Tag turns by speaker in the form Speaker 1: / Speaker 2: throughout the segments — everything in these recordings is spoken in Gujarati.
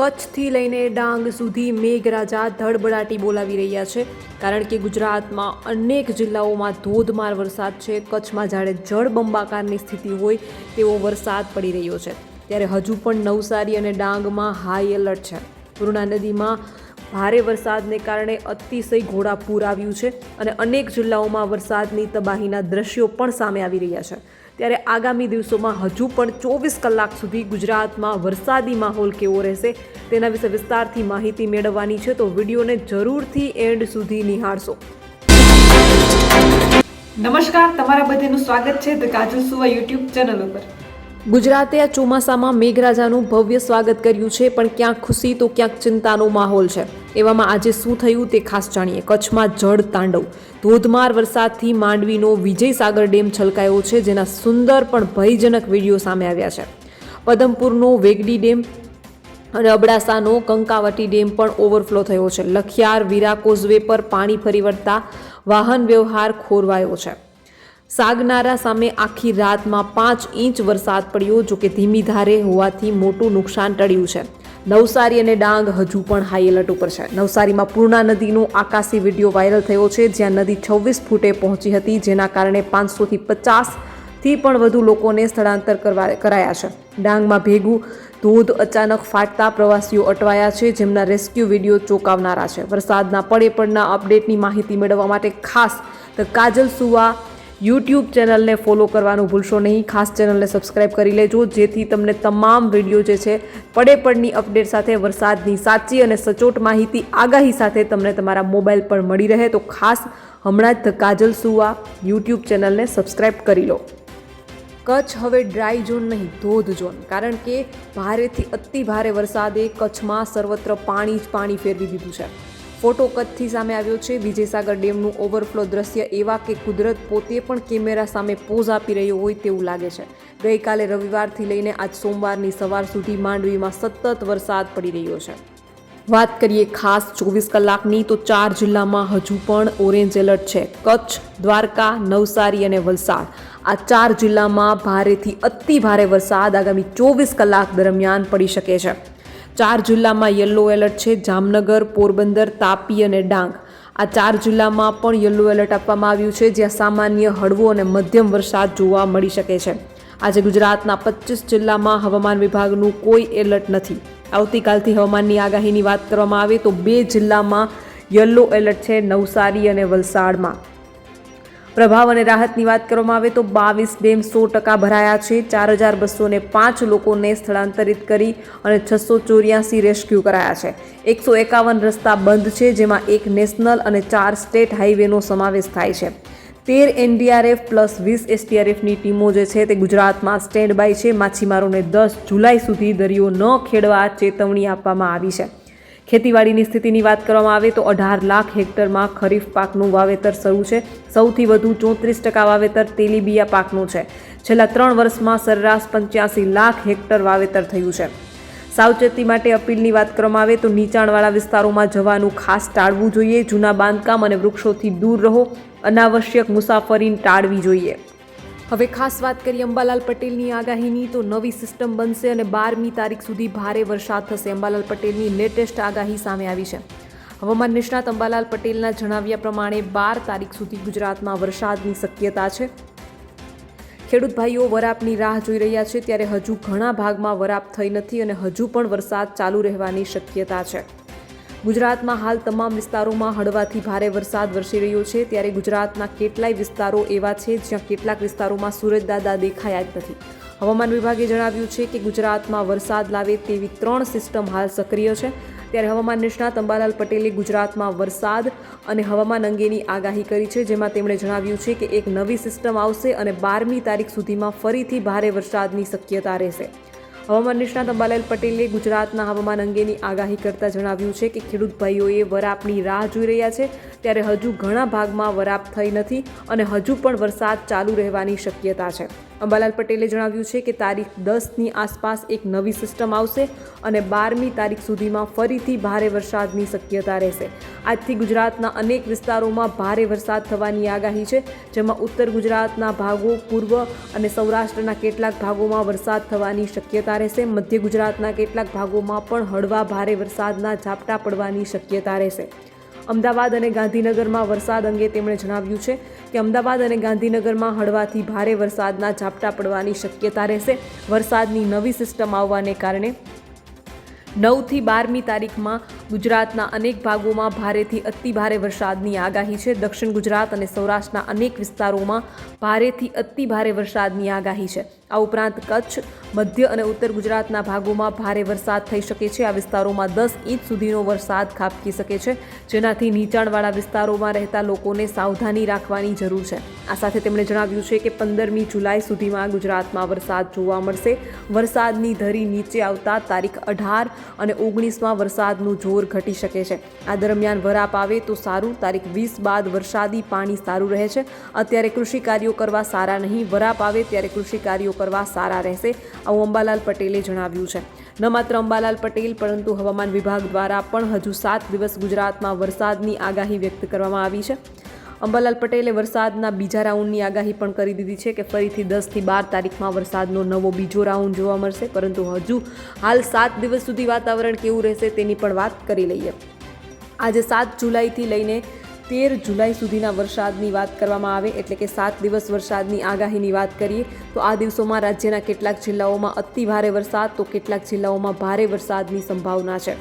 Speaker 1: કચ્છથી લઈને ડાંગ સુધી મેઘરાજા ધડબડાટી બોલાવી રહ્યા છે. કારણ કે ગુજરાતમાં અનેક જિલ્લાઓમાં ધોધમાર વરસાદ છે. કચ્છમાં જાણે જળબંબાકારની સ્થિતિ હોય તેવો વરસાદ પડી રહ્યો છે. ત્યારે હજુ પણ નવસારી અને ડાંગમાં હાઈ એલર્ટ છે. પૂર્ણા નદીમાં ભારે વરસાદને કારણે અતિશય ઘોડાપૂર આવ્યું છે અને અનેક જિલ્લાઓમાં વરસાદની તબાહીના દ્રશ્યો પણ સામે આવી રહ્યા છે. ત્યારે આગામી દિવસોમાં હજુ પણ ચોવીસ કલાક સુધી ગુજરાતમાં વરસાદી માહોલ કેવો રહેશે તેના વિશે વિસ્તારથી માહિતી મેળવવાની છે, તો વિડીયોને જરૂરથી એન્ડ સુધી નિહાળશો.
Speaker 2: નમસ્કાર, તમારા બધાનું સ્વાગત છે ધ કાજલ સુવા યુટ્યુબ ચેનલ ઉપર.
Speaker 1: ગુજરાતે આ ચોમાસામાં મેઘરાજાનું ભવ્ય સ્વાગત કર્યું છે, પણ ક્યાંક ખુશી તો ક્યાંક ચિંતાનો માહોલ છે. એવામાં આજે શું થયું તે ખાસ જાણીએ. કચ્છમાં જળ તાંડવ. ધોધમાર વરસાદથી માંડવીનો વિજયસાગર ડેમ છલકાયો છે, જેના સુંદર પણ ભયજનક વીડિયો સામે આવ્યા છે. પદમપુરનો વેગડી ડેમ અને અબડાસાનો કંકાવટી ડેમ પણ ઓવરફ્લો થયો છે. લખિયાર વીરા કોઝવે પર પાણી ફરી વળતા વાહન વ્યવહાર ખોરવાયો છે. સાગનારા સામે આખી રાતમાં પાંચ ઇંચ વરસાદ પડ્યો, જો કે ધીમી ધારે હોવાથી મોટું નુકસાન ટળ્યું છે. નવસારી અને ડાંગ હજુ પણ હાઈ એલર્ટ ઉપર છે. નવસારીમાં પૂર્ણા નદીનો આકાશી વીડિયો વાયરલ થયો છે, જ્યાં નદી છવ્વીસ ફૂટે પહોંચી હતી, જેના કારણે પાંચસોથી પચાસથી પણ વધુ લોકોને સ્થળાંતર કરવા કરાયા છે. ડાંગમાં ભેગું ધોધ અચાનક ફાટતા પ્રવાસીઓ અટવાયા છે, જેમના રેસ્ક્યુ વીડિયો ચોંકાવનારા છે. વરસાદના પડે પડના અપડેટની માહિતી મેળવવા માટે ખાસ ધ કાજલ સુવા યુટ્યુબ ચેનલને ફોલો કરવાનું ભૂલશો નહીં. ખાસ ચેનલને સબસ્ક્રાઈબ કરી લેજો, જેથી તમને તમામ વીડિયો જે છે, પડે પડની અપડેટ સાથે, વરસાદની સાચી અને સચોટ માહિતી આગાહી સાથે તમને તમારા મોબાઈલ પર મળી રહે. તો ખાસ હમણાં જ ધ કાજલ સુવા યુટ્યુબ ચેનલને સબસ્ક્રાઈબ કરી લો. કચ્છ હવે ડ્રાય ઝોન નહીં, ધોધ ઝોન કારણ કે ભારેથી અતિ ભારે વરસાદે કચ્છમાં સર્વત્ર પાણી જ પાણી ફેરવી દીધું છે. ફોટો કચ્છથી સામે આવ્યો છે. વિજયસાગર ડેમનું ઓવરફ્લો દ્રશ્ય એવા કે કુદરત પોતે પણ કેમેરા સામે પોઝ આપી રહ્યો હોય તેવું લાગે છે. ગઈકાલે રવિવારથી લઈને આજ સોમવારની સવાર સુધી માંડવીમાં સતત વરસાદ પડી રહ્યો છે. વાત કરીએ ખાસ ચોવીસ કલાકની તો ચાર જિલ્લામાં હજુ પણ ઓરેન્જ એલર્ટ છે. કચ્છ, દ્વારકા, નવસારી અને વલસાડ. આ ચાર જિલ્લામાં ભારેથી અતિ ભારે વરસાદ આગામી ચોવીસ કલાક દરમિયાન પડી શકે છે. ચાર જિલ્લામાં યલો એલર્ટ છે. જામનગર, પોરબંદર, તાપી અને ડાંગ. આ ચાર જિલ્લામાં પણ યલો એલર્ટ આપવામાં આવ્યું છે, જ્યાં સામાન્ય હળવો અને મધ્યમ વરસાદ જોવા મળી શકે છે. આજે ગુજરાતના પચીસ જિલ્લામાં હવામાન વિભાગનું કોઈ એલર્ટ નથી. આવતીકાલથી હવામાનની આગાહીની વાત કરવામાં આવે તો બે જિલ્લામાં યલો એલર્ટ છે નવસારી અને વલસાડમાં. પ્રભાવ અને રાહતની વાત કરવામાં આવે તો બાવીસ ડેમ સો ટકા ભરાયા છે. ચાર હજાર બસો પાંચ લોકોને સ્થળાંતરિત કરી અને છસો ચોર્યાસી રેસ્ક્યુ કરાયા છે. એકસો એકાવન રસ્તા બંધ છે, જેમાં એક નેશનલ અને ચાર સ્ટેટ હાઈવેનો સમાવેશ થાય છે. તેર એનડીઆરએફ પ્લસ વીસ એસટીઆરએફની ટીમો જે છે તે ગુજરાતમાં સ્ટેન્ડ બાય છે. માછીમારોને દસ જુલાઈ સુધી દરિયો ન ખેડવા ચેતવણી આપવામાં આવી છે. ખેતીવાડીની સ્થિતિની વાત કરવામાં આવે તો અઢાર લાખ હેક્ટરમાં ખરીફ પાકનું વાવેતર શરૂ છે. સૌથી વધુ ચોત્રીસ ટકા વાવેતર તેલીબિયા પાકનું છે. છેલ્લા ત્રણ વર્ષમાં સરેરાશ પંચ્યાસી લાખ હેક્ટર વાવેતર થયું છે. સાવચેતી માટે અપીલની વાત કરવામાં આવે તો નીચાણવાળા વિસ્તારોમાં જવાનું ખાસ ટાળવું જોઈએ. જૂના બાંધકામ અને વૃક્ષોથી દૂર રહો. અનાવશ્યક મુસાફરી ટાળવી જોઈએ. હવે ખાસ વાત કરીએ અંબાલાલ પટેલની આગાહીની, તો નવી સિસ્ટમ બનશે અને બારમી તારીખ સુધી ભારે વરસાદ થશે. અંબાલાલ પટેલની લેટેસ્ટ આગાહી સામે આવી છે. હવામાન નિષ્ણાત અંબાલાલ પટેલના જણાવ્યા પ્રમાણે બાર તારીખ સુધી ગુજરાતમાં વરસાદની શક્યતા છે. ખેડૂત ભાઈઓ વરાપની રાહ જોઈ રહ્યા છે, ત્યારે હજુ ઘણા ભાગમાં વરાપ થઈ નથી અને હજુ પણ વરસાદ ચાલુ રહેવાની શક્યતા છે. ગુજરાતમાં હાલ તમામ વિસ્તારોમાં હળવાથી ભારે વરસાદ વરસી રહ્યો છે. ત્યારે ગુજરાતના કેટલાય વિસ્તારો એવા છે જ્યાં કેટલાક વિસ્તારોમાં સૂરજદાદા દેખાયા જ નથી. હવામાન વિભાગે જણાવ્યું છે કે ગુજરાતમાં વરસાદ લાવે તેવી ત્રણ સિસ્ટમ હાલ સક્રિય છે. ત્યારે હવામાન નિષ્ણાત અંબાલાલ પટેલે ગુજરાતમાં વરસાદ અને હવામાન અંગેની આગાહી કરી છે, જેમાં તેમણે જણાવ્યું છે કે એક નવી સિસ્ટમ આવશે અને બારમી તારીખ સુધીમાં ફરીથી ભારે વરસાદની શક્યતા રહેશે. હવામાન નિષ્ણાત અંબાલાલ પટેલે ગુજરાતના હવામાન અંગેની આગાહી કરતા જણાવ્યું છે કે ખેડૂત ભાઈઓએ વરાપની રાહ જોઈ રહ્યા છે, ત્યારે હજુ ઘણા ભાગમાં વરાપ થઈ નથી અને હજુ પણ વરસાદ ચાલુ રહેવાની શક્યતા છે. અંબાલાલ પટેલે જણાવ્યું છે કે તારીખ દસની આસપાસ એક નવી સિસ્ટમ આવશે અને બારમી તારીખ સુધીમાં ફરીથી ભારે વરસાદની શક્યતા રહેશે. આજથી ગુજરાતના અનેક વિસ્તારોમાં ભારે વરસાદ થવાની આગાહી છે, જેમાં ઉત્તર ગુજરાતના ભાગો, પૂર્વ અને સૌરાષ્ટ્રના કેટલાક ભાગોમાં વરસાદ થવાની શક્યતા રહેશે. મધ્ય ગુજરાતના કેટલાક ભાગોમાં પણ હળવા ભારે વરસાદના ઝાપટા પડવાની શક્યતા રહેશે. અમદાવાદ અને ગાંધીનગરમાં વરસાદ અંગે તેમણે જણાવ્યું છે કે અમદાવાદ અને ગાંધીનગરમાં હળવાથી ભારે વરસાદના ઝાપટા પડવાની શક્યતા રહેશે. વરસાદની નવી સિસ્ટમ આવવાને કારણે નવથી બારમી તારીખમાં ગુજરાતના અનેક ભાગોમાં ભારેથી અતિ ભારે વરસાદની આગાહી છે. દક્ષિણ ગુજરાત અને સૌરાષ્ટ્રના અનેક વિસ્તારોમાં ભારેથી અતિ ભારે વરસાદની આગાહી છે. આ ઉપરાંત કચ્છ, મધ્ય અને ઉત્તર ગુજરાતના ભાગોમાં ભારે વરસાદ થઈ શકે છે. આ વિસ્તારોમાં દસ ઇંચ સુધીનો વરસાદ ખાબકી શકે છે. જેનાથી નીચાણવાળા વિસ્તારોમાં રહેતા લોકોને સાવધાની રાખવાની જરૂર છે. આ સાથે તેમણે જણાવ્યું છે કે પંદરમી જુલાઈ સુધીમાં ગુજરાતમાં વરસાદ જોવા મળશે. વરસાદની ધરી નીચે આવતા તારીખ અઢાર અને ઓગણીસમાં વરસાદનું જોર ઘટી શકે છે. આ દરમિયાન વરાપ આવે તો સારું. તારીખ વીસ બાદ વરસાદી પાણી સારું રહે છે. અત્યારે કૃષિ કાર્યો કરવા સારા નહીં. વરાપ આવે ત્યારે કૃષિ કાર્યો કરવા સારા રહેશે. આવું અંબાલાલ પટેલે જણાવ્યું છે. ન માત્ર અંબાલાલ પટેલ, પરંતુ હવામાન વિભાગ દ્વારા પણ હજુ સાત દિવસ ગુજરાતમાં વરસાદની આગાહી વ્યક્ત કરવામાં આવી છે. અંબાલાલ પટેલે વરસાદના બીજા રાઉન્ડની આગાહી પણ કરી દીધી છે કે ફરીથી દસથી બાર તારીખમાં વરસાદનો નવો બીજો રાઉન્ડ જોવા મળશે. પરંતુ હજુ હાલ સાત દિવસ સુધી વાતાવરણ કેવું રહેશે તેની પણ વાત કરી લઈએ. આજે સાત જુલાઈથી લઈને તેર જુલાઈ સુધીના વરસાદની વાત કરવામાં આવે એટલે કે સાત દિવસ વરસાદની આગાહીની વાત કરીએ તો આ દિવસોમાં રાજ્યના કેટલાક જિલ્લાઓમાં અતિ ભારે વરસાદ, તો કેટલાક જિલ્લાઓમાં ભારે વરસાદની સંભાવના છે.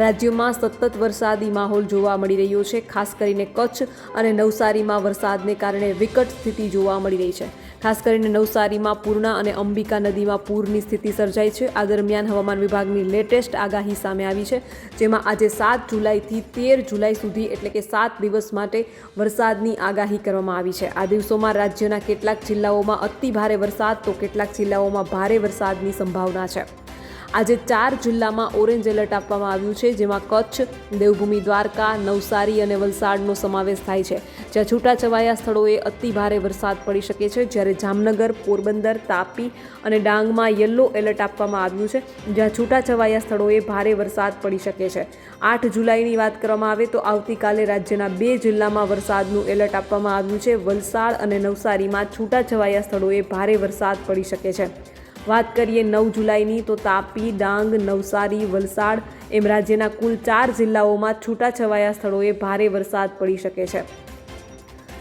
Speaker 1: રાજ્યમાં સતત વરસાદી માહોલ જોવા મળી રહ્યો છે, ખાસ કરીને કચ્છ અને નવસારીમાં વરસાદને કારણે વિકટ સ્થિતિ જોવા મળી રહી છે. ખાસ કરીને નવસારીમાં પૂર્ણા અને અંબિકા નદીમાં પૂરની સ્થિતિ સર્જાઈ છે. આ દરમિયાન હવામાન વિભાગની લેટેસ્ટ આગાહી સામે આવી છે, જેમાં આજે સાત જુલાઈથી તેર જુલાઈ સુધી એટલે કે સાત દિવસ માટે વરસાદની આગાહી કરવામાં આવી છે. આ દિવસોમાં રાજ્યના કેટલાક જિલ્લાઓમાં અતિ ભારે વરસાદ, તો કેટલાક જિલ્લાઓમાં ભારે વરસાદની સંભાવના છે. આજે ચાર જિલ્લામાં ઓરેન્જ એલર્ટ આપવામાં આવ્યું છે, જેમાં કચ્છ, દેવભૂમિ, દ્વારકા, નવસારી અને વલસાડનો સમાવેશ થાય છે. જ્યાં છૂટાછવાયા સ્થળોએ અતિ ભારે વરસાદ પડી શકે છે, જ્યારે જામનગર, પોરબંદર, તાપી અને ડાંગમાં યલો એલર્ટ આપવામાં આવ્યું છે, જ્યાં છૂટાછવાયા સ્થળોએ ભારે વરસાદ પડી શકે છે. આઠ જુલાઈની વાત કરવામાં આવે તો આવતીકાલે રાજ્યના બે જિલ્લામાં વરસાદનું એલર્ટ આપવામાં આવ્યું છે. વલસાડ અને નવસારીમાં છૂટાછવાયા સ્થળોએ ભારે વરસાદ પડી શકે છે. વાત કરીએ નવ જુલાઈની તો તાપી, ડાંગ, નવસારી, વલસાડ એમ રાજ્યના કુલ ચાર જિલ્લાઓમાં છૂટાછવાયા સ્થળોએ ભારે વરસાદ પડી શકે છે.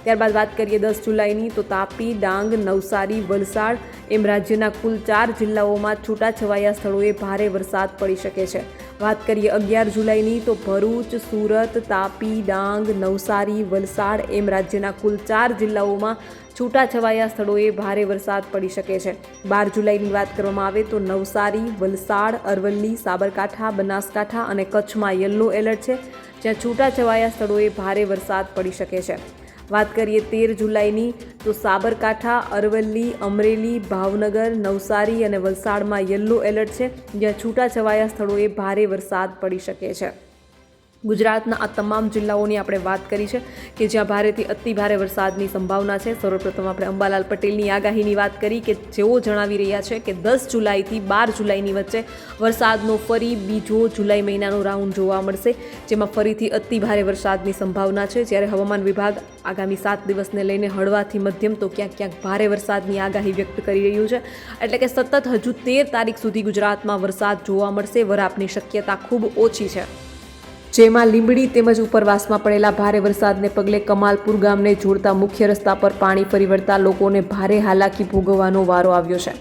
Speaker 1: ત્યારબાદ વાત કરીએ દસ જુલાઈની તો તાપી, ડાંગ, નવસારી, વલસાડ એમ રાજ્યના કુલ ચાર જિલ્લાઓમાં છૂટાછવાયા સ્થળોએ ભારે વરસાદ પડી શકે છે. વાત કરીએ અગિયાર જુલાઈની તો ભરૂચ, સુરત, તાપી, ડાંગ, નવસારી, વલસાડ એમ રાજ્યના કુલ ચાર જિલ્લાઓમાં છૂટાછવાયા સ્થળોએ ભારે વરસાદ પડી શકે છે. બાર જુલાઈની વાત કરવામાં આવે તો નવસારી, વલસાડ, અરવલ્લી, સાબરકાંઠા, બનાસકાંઠા અને કચ્છમાં યલો એલર્ટ છે, જ્યાં છૂટાછવાયા સ્થળોએ ભારે વરસાદ પડી શકે છે. વાત કરીએ તેર જુલાઈની, તો સાબરકાંઠા, અરવલ્લી, અમરેલી, ભાવનગર, નવસારી અને વલસાડમાં યલો એલર્ટ છે. જ્યાં છૂટાછવાયા સ્થળોએ ભારે વરસાદ પડી શકે છે. ગુજરાતના આ તમામ જિલ્લાઓની આપણે વાત કરી છે કે જ્યાં ભારેથી અતિ ભારે વરસાદની સંભાવના છે. સર્વપ્રથમ આપણે અંબાલાલ પટેલની આગાહીની વાત કરી કે જેઓ જણાવી રહ્યા છે કે દસ જુલાઈથી બાર જુલાઈની વચ્ચે વરસાદનો ફરી બીજો જુલાઈ મહિનાનો રાઉન્ડ જોવા મળશે, જેમાં ફરીથી અતિ ભારે વરસાદની સંભાવના છે. જ્યારે હવામાન વિભાગ આગામી સાત દિવસને લઈને હળવાથી મધ્યમ તો ક્યાંક ક્યાંક ભારે વરસાદની આગાહી વ્યક્ત કરી રહ્યું છે. એટલે કે સતત હજુ તેર તારીખ સુધી ગુજરાતમાં વરસાદ જોવા મળશે. વરાપની શક્યતા ખૂબ ઓછી છે. જેમાં લીંબડી તેમજ ઉપરવાસમાં પડેલા ભારે વરસાદને પગલે કમાલપુર ગામને જોડતા મુખ્ય રસ્તા પર પાણી ફરી લોકોને ભારે હાલાકી ભોગવવાનો વારો આવ્યો છે.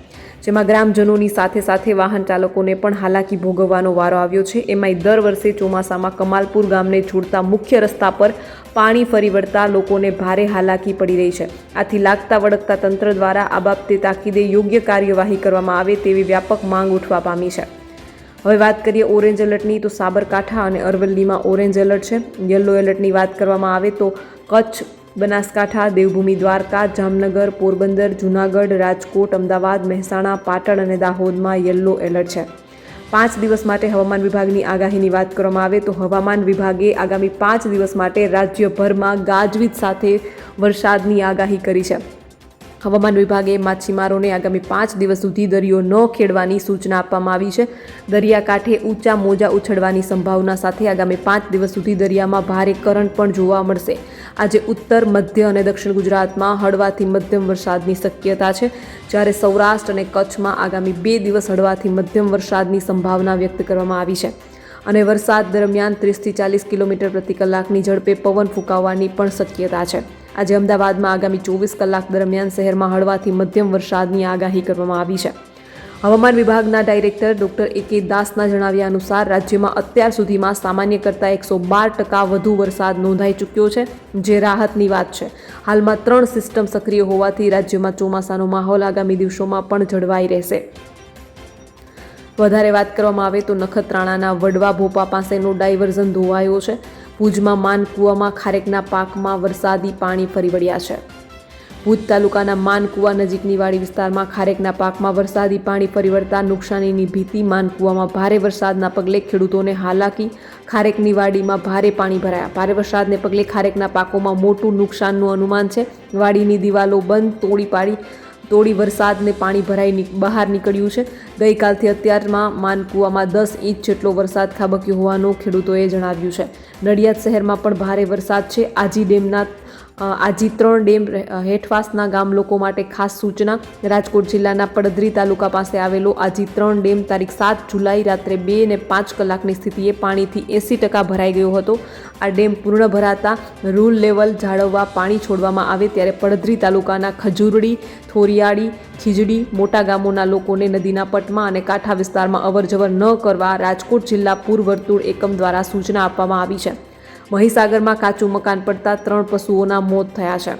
Speaker 1: જેમાં ગ્રામજનોની સાથે સાથે વાહન ચાલકોને પણ હાલાકી ભોગવવાનો વારો આવ્યો છે. એમાંય દર વર્ષે ચોમાસામાં કમાલપુર ગામને જોડતા મુખ્ય રસ્તા પર પાણી ફરી વળતા લોકોને ભારે હાલાકી પડી રહી છે. આથી લાગતા વળગતા તંત્ર દ્વારા આ બાબતે તાકીદે યોગ્ય કાર્યવાહી કરવામાં આવે તેવી વ્યાપક માંગ ઉઠવા પામી છે. હવે વાત કરીએ ઓરેન્જ એલર્ટની તો સાબરકાંઠા અને અરવલ્લીમાં ઓરેન્જ એલર્ટ છે. યલો એલર્ટની વાત કરવામાં આવે તો કચ્છ, બનાસકાંઠા, દેવભૂમિ, દ્વારકા, જામનગર, પોરબંદર, જૂનાગઢ, રાજકોટ, અમદાવાદ, મહેસાણા, પાટણ અને દાહોદમાં યલો એલર્ટ છે. પાંચ દિવસ માટે હવામાન વિભાગની આગાહીની વાત કરવામાં આવે તો હવામાન વિભાગે આગામી પાંચ દિવસ માટે રાજ્યભરમાં ગાજવીજ સાથે વરસાદની આગાહી કરી છે. હવામાન વિભાગે માછીમારોને આગામી પાંચ દિવસ સુધી દરિયો ન ખેડવાની સૂચના આપવામાં આવી છે. દરિયાકાંઠે ઊંચા મોજા ઉછળવાની સંભાવના સાથે આગામી પાંચ દિવસ સુધી દરિયામાં ભારે કરંટ પણ જોવા મળશે. આજે ઉત્તર, મધ્ય અને દક્ષિણ ગુજરાતમાં હળવાથી મધ્યમ વરસાદની શક્યતા છે. જ્યારે સૌરાષ્ટ્ર અને કચ્છમાં આગામી બે દિવસ હળવાથી મધ્યમ વરસાદની સંભાવના વ્યક્ત કરવામાં આવી છે. અને વરસાદ દરમિયાન ત્રીસથી ચાલીસ કિલોમીટર પ્રતિ કલાકની ઝડપે પવન ફૂંકાવાની પણ શક્યતા છે. આજે અમદાવાદમાં આગામી ચોવીસ કલાક દરમિયાન શહેરમાં હળવાથી મધ્યમ વરસાદની આગાહી કરવામાં આવી છે. હવામાન વિભાગના ડાયરેક્ટર ડોક્ટર એ કે દાસના જણાવ્યા અનુસાર રાજ્યમાં અત્યાર સુધીમાં સામાન્ય કરતાં એકસો બાર ટકા વધુ વરસાદ નોંધાઈ ચૂક્યો છે, જે રાહતની વાત છે. હાલમાં ત્રણ સિસ્ટમ સક્રિય હોવાથી રાજ્યમાં ચોમાસાનો માહોલ આગામી દિવસોમાં પણ જળવાઈ રહેશે. વધારે વાત કરવામાં આવે તો નખત્રાણાના વડવા ભોપા પાસેનો ડાયવર્ઝન ધોવાયો છે. ભુજમાં માનકુવામાં, ખારેકના પાકમાં વરસાદી પાણી ફરી વળ્યા છે. ભુજ તાલુકાના માનકુવા નજીકની વાડી વિસ્તારમાં ખારેકના પાકમાં વરસાદી પાણી ફરી નુકસાનીની ભીતિ, માનકુવામાં ભારે વરસાદના પગલે ખેડૂતોને હાલાકી, ખારેકની વાડીમાં ભારે પાણી ભરાયા. ભારે વરસાદને પગલે ખારેકના પાકોમાં મોટું નુકસાનનું અનુમાન છે. વાડીની દિવાલો બંધ, તોડી પાડી તોડી વરસાદને પાણી ભરાઈ બહાર નીકળ્યું છે. ગઈકાલથી અત્યારમાં માનકુવામાં દસ ઇંચ જેટલો વરસાદ ખાબક્યો હોવાનું ખેડૂતોએ જણાવ્યું છે. નડિયાદ શહેરમાં પણ ભારે વરસાદ છે. આજી ડેમના આજી ત્રણ ડેમ હેઠવાસના ગામ લોકો માટે ખાસ સૂચના. રાજકોટ જિલ્લાના પડદરી તાલુકા પાસે આવેલો આજી ત્રણ ડેમ તારીખ સાત જુલાઈ રાત્રે બે ને પાંચ કલાકની સ્થિતિએ પાણીથી એંસી ટકા ભરાઈ ગયો હતો. આ ડેમ પૂર્ણ ભરાતા રૂલ લેવલ જાળવવા પાણી છોડવામાં આવે ત્યારે પડદરી તાલુકાના ખજુરડી, થોરિયાળી, ખીજડી મોટા ગામોના લોકોને નદીના પટમાં અને કાંઠા વિસ્તારમાં અવરજવર ન કરવા રાજકોટ જિલ્લા પૂર વર્તુળ એકમ દ્વારા સૂચના આપવામાં આવી છે. મહીસાગરમાં કાચું મકાન પડતા ત્રણ પશુઓના મોત થયા છે.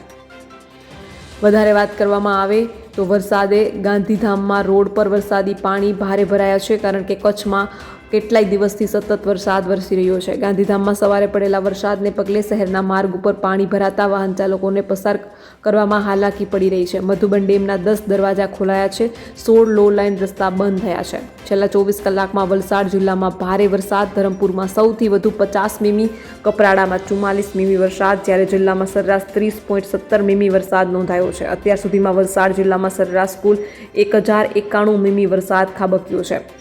Speaker 1: વધારે વાત કરવામાં આવે તો વરસાદે ગાંધીધામમાં રોડ પર વરસાદી પાણી ભારે ભરાયા છે કારણ કે કચ્છમાં કેટલાય દિવસથી સતત વરસાદ વરસી રહ્યો છે. ગાંધીધામમાં સવારે પડેલા વરસાદને પગલે શહેરના માર્ગ ઉપર પાણી ભરાતા વાહન ચાલકોને પસાર કરવામાં હાલાકી પડી રહી છે. મધુબન ડેમના દસ દરવાજા ખોલાયા છે. સોળ લો લાઇન રસ્તા બંધ થયા છે. છેલ્લા ચોવીસ કલાકમાં વલસાડ જિલ્લામાં ભારે વરસાદ, ધરમપુરમાં સૌથી વધુ પચાસ મીમી, કપરાડામાં ચુમ્માલીસ મીમી વરસાદ, જ્યારે જિલ્લામાં સરેરાશ ત્રીસ પોઈન્ટ સત્તર મીમી વરસાદ નોંધાયો છે. અત્યાર સુધીમાં વલસાડ જિલ્લામાં સરેરાશ કુલ એક હજાર એકાણું મીમી વરસાદ ખાબક્યો છે.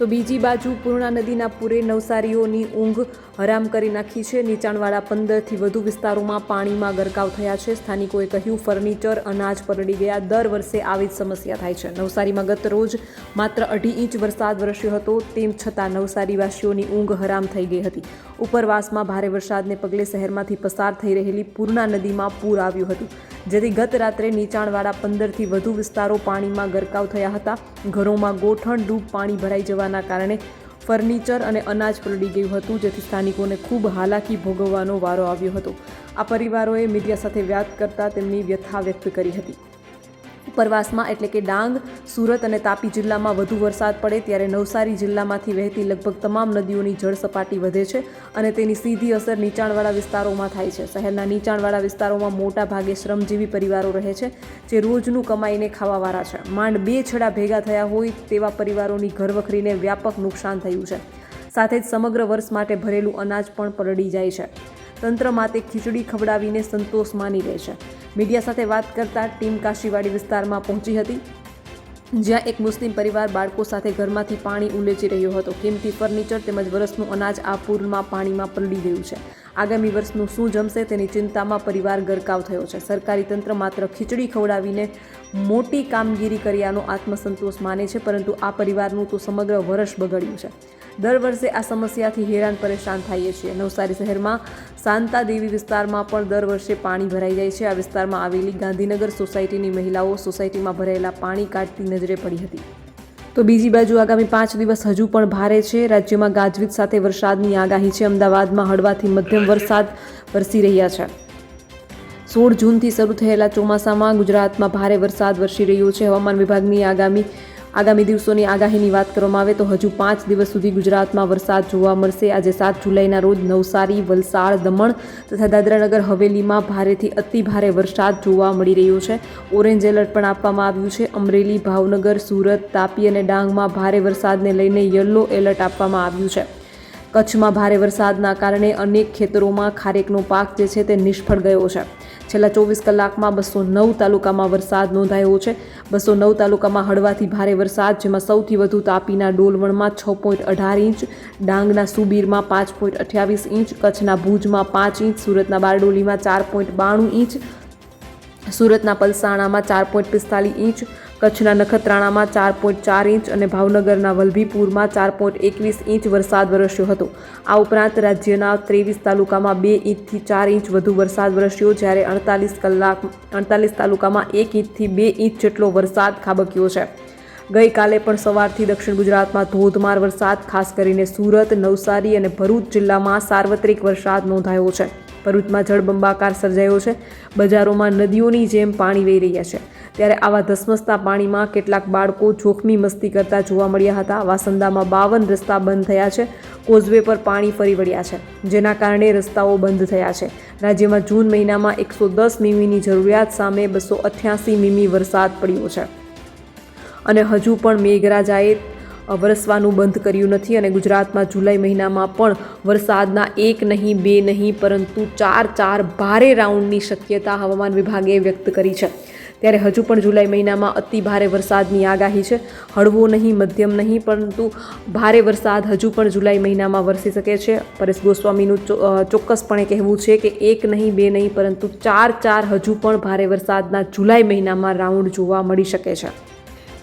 Speaker 1: તો બીજી બાજુ પૂર્ણા નદીના પૂરે નવસારીઓની ઊંઘ હરામ કરી નાખી છે. નીચાણવાળા પંદરથી વધુ વિસ્તારોમાં પાણીમાં ગરકાવ થયા છે. સ્થાનિકોએ કહ્યું, ફર્નિચર અનાજ પલળી ગયા. દર વર્ષે આવી જ સમસ્યા થાય છે. નવસારીમાં ગત રોજ માત્ર અઢી ઇંચ વરસાદ વરસ્યો હતો, તેમ છતાં નવસારીવાસીઓની ઊંઘ હરામ થઈ ગઈ હતી. ઉપરવાસમાં ભારે વરસાદને પગલે શહેરમાંથી પસાર થઈ રહેલી પૂર્ણા નદીમાં પૂર આવ્યું હતું. જેથી ગત રાત્રે નીચાણવાળા પંદરથી વધુ વિસ્તારો પાણીમાં ગરકાવ થયા હતા. ઘરોમાં ગોઠણ ડૂબ પાણી ભરાઈ જવાના કારણે ફર્નિચર અને અનાજ પલળી ગયું હતું, જેથી સ્થાનિકોને ખૂબ હાલાકી ભોગવવાનો વારો આવ્યો હતો. આ પરિવારોએ મીડિયા સાથે વાત કરતા તેમની વ્યથા વ્યક્ત કરી હતી. ઉપરવાસમાં એટલે કે ડાંગ, સુરત અને તાપી જિલ્લામાં વધુ વરસાદ પડે ત્યારે નવસારી જિલ્લામાંથી વહેતી લગભગ તમામ નદીઓની જળ સપાટી વધે છે અને તેની સીધી અસર નીચાણવાળા વિસ્તારોમાં થાય છે. શહેરના નીચાણવાળા વિસ્તારોમાં મોટા ભાગે શ્રમજીવી પરિવારો રહે છે જે રોજનું કમાઈને ખાવાવાળા છે. માંડ બે છેડા ભેગા થયા હોય તેવા પરિવારોની ઘરવખરીને વ્યાપક નુકસાન થયું છે. સાથે જ સમગ્ર વર્ષ માટે ભરેલું અનાજ પણ પલળી જાય છે. તંત્ર માતે ખીચડી ખવડાવીને સંતોષ માની લે છે. મીડિયા સાથે વાત કરતા ટીમ કાશીવાડી વિસ્તારમાં પહોંચી હતી, જ્યાં એક મુસ્લિમ પરિવાર બાળકો સાથે ઘરમાંથી પાણી ઉલેચી રહ્યો હતો. કિંમતી ફર્નિચર તેમજ વર્ષનું અનાજ આ પૂરમાં પાણીમાં પલળી ગયું છે. આગામી વર્ષનું શું જમશે તેની ચિંતામાં પરિવાર ગરકાવ થયો છે. સરકારી તંત્ર માત્ર ખીચડી ખવડાવીને મોટી કામગીરી કર્યાનો આત્મસંતોષ માને છે, પરંતુ આ પરિવારનું તો સમગ્ર વર્ષ બગડ્યું છે. દર વર્ષે આ સમસ્યાથી હેરાન પરેશાન થઈએ છીએ. નવસારી શહેરમાં શાંતા દેવી વિસ્તારમાં પણ દર વર્ષે પાણી ભરાઈ જાય છે. આ વિસ્તારમાં આવેલી ગાંધીનગર સોસાયટીની મહિલાઓ સોસાયટીમાં ભરાયેલા પાણી કાઢતી નજરે પડી હતી. તો બીજી બાજુ આગામી પાંચ દિવસ હજુ પણ ભારે છે. રાજ્યમાં ગાજવીજ સાથે વરસાદની આગાહી છે. અમદાવાદમાં હળવાથી મધ્યમ વરસાદ વરસી રહ્યા છે. સોળ જૂનથી શરૂ થયેલા ચોમાસામાં ગુજરાતમાં ભારે વરસાદ વરસી રહ્યો છે. હવામાન વિભાગની આગામી આગામી દિવસોની આગાહીની વાત કરવામાં આવે તો હજુ પાંચ દિવસ સુધી ગુજરાતમાં વરસાદ જોવા મળશે. આજે સાત જુલાઈના રોજ નવસારી, વલસાડ, દમણ તથા દાદરાનગર હવેલીમાં ભારેથી અતિ ભારે વરસાદ જોવા મળી રહ્યો છે. ઓરેન્જ એલર્ટ પણ આપવામાં આવ્યું છે. અમરેલી, ભાવનગર, સુરત, તાપી અને ડાંગમાં ભારે વરસાદને લઈને યલો એલર્ટ આપવામાં આવ્યું છે. કચ્છમાં ભારે વરસાદના કારણે અનેક ખેતરોમાં ખારેકનો પાક જે છે તે નિષ્ફળ ગયો છે. છેલ્લા ચોવીસ કલાકમાં બસો નવ તાલુકામાં વરસાદ નોંધાયો છે. બસો નવ તાલુકામાં હળવાથી ભારે વરસાદ, જેમાં સૌથી વધુ તાપીના ડોલવણમાં છ પોઈન્ટ અઢાર ઇંચ, ડાંગના સુબીરમાં પાંચ પોઈન્ટ અઠ્યાવીસ ઇંચ, કચ્છના ભુજમાં પાંચ ઇંચ, સુરતના બારડોલીમાં ચાર પોઈન્ટ બાણું ઇંચ, સુરતના પલસાણામાં ચાર પોઈન્ટ પિસ્તાલીસ ઇંચ કચ્છના નખત્રાણામાં ચાર પોઈન્ટ ચાર ઇંચ અને ભાવનગરના વલભીપુરમાં ચાર પોઈન્ટ એકવીસ ઇંચ વરસાદ વરસ્યો હતો. આ ઉપરાંત રાજ્યના ત્રેવીસ તાલુકામાં બે ઇંચથી ચાર ઇંચ વધુ વરસાદ વરસ્યો, જ્યારે અડતાલીસ કલાક, અડતાલીસ તાલુકામાં એક ઇંચથી બે ઇંચ જેટલો વરસાદ ખાબક્યો છે. ગઈકાલે પણ સવારથી દક્ષિણ ગુજરાતમાં ધોધમાર વરસાદ, ખાસ કરીને સુરત, નવસારી અને ભરૂચ જિલ્લામાં સાર્વત્રિક વરસાદ નોંધાયો છે. ભરૂચમાં જળબંબાકાર સર્જાયો છે. બજારોમાં નદીઓની જેમ પાણી વહી રહ્યા છે. ત્યારે આવા ધસમસતા પાણીમાં કેટલાક બાળકો જોખમી મસ્તી કરતા જોવા મળ્યા હતા. વાસંદામાં બાવન રસ્તા બંધ થયા છે. કોઝવે પર પાણી ફરી વળ્યા છે. જેના કારણે રસ્તાઓ બંધ થયા છે. રાજ્યમાં જૂન મહિનામાં એકસો દસ મીમીની જરૂરિયાત સામે બસો અઠ્યાસી મીમી વરસાદ પડ્યો છે. અને હજુ પણ મેઘરાજાએ વરસવાનું બંધ કર્યું નથી અને ગુજરાતમાં જુલાઈ મહિનામાં પણ વરસાદના એક નહીં, બે નહીં, પરંતુ ચાર ચાર ભારે રાઉન્ડની શક્યતા હવામાન વિભાગે વ્યક્ત કરી છે. ત્યારે હજુ પણ જુલાઈ મહિનામાં અતિ ભારે વરસાદની આગાહી છે. હળવો નહીં, મધ્યમ નહીં, પરંતુ ભારે વરસાદ હજુ પણ જુલાઈ મહિનામાં વરસી શકે છે. પરેશ ગોસ્વામીનું ચોક્કસપણે કહેવું છે કે એક નહીં, બે નહીં, પરંતુ ચાર ચાર હજુ પણ ભારે વરસાદના જુલાઈ મહિનામાં રાઉન્ડ જોવા મળી શકે છે.